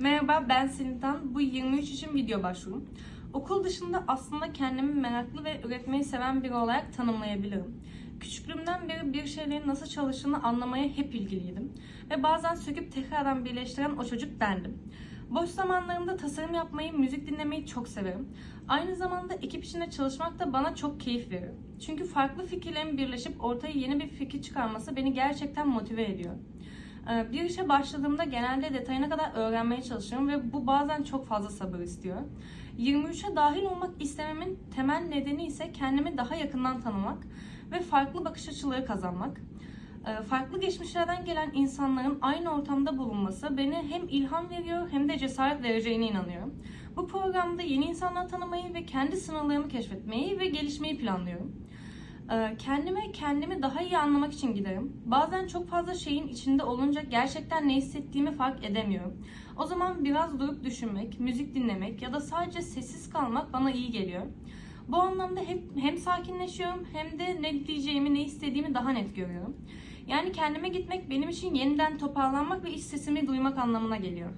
Merhaba ben Selintan. Bu 23 için video başvurum. Okul dışında aslında kendimi meraklı ve üretmeyi seven biri olarak tanımlayabilirim. Küçüklüğümden beri bir şeylerin nasıl çalıştığını anlamaya hep ilgiliydim. Ve bazen söküp tekrardan birleştiren o çocuk bendim. Boş zamanlarımda tasarım yapmayı, müzik dinlemeyi çok severim. Aynı zamanda ekip içinde çalışmak da bana çok keyif verir. Çünkü farklı fikirlerin birleşip ortaya yeni bir fikir çıkarması beni gerçekten motive ediyor. Ee, Bir işe başladığımda genelde detayına kadar öğrenmeye çalışıyorum ve bu bazen çok fazla sabır istiyor. 23'e dahil olmak istememin temel nedeni ise kendimi daha yakından tanımak ve farklı bakış açıları kazanmak. Ee, Farklı geçmişlerden gelen insanların aynı ortamda bulunması beni hem ilham veriyor hem de cesaret vereceğine inanıyorum. Bu programda yeni insanlar tanımayı ve kendi sınırlarımı keşfetmeyi ve gelişmeyi planlıyorum. Ee, Kendime kendimi daha iyi anlamak için giderim. Bazen çok fazla şeyin içinde olunca gerçekten ne hissettiğimi fark edemiyorum. O zaman biraz durup düşünmek, müzik dinlemek ya da sadece sessiz kalmak bana iyi geliyor. Bu anlamda hep hem sakinleşiyorum hem de ne diyeceğimi, ne istediğimi daha net görüyorum. Yani kendime gitmek benim için yeniden toparlanmak ve iç sesimi duymak anlamına geliyor.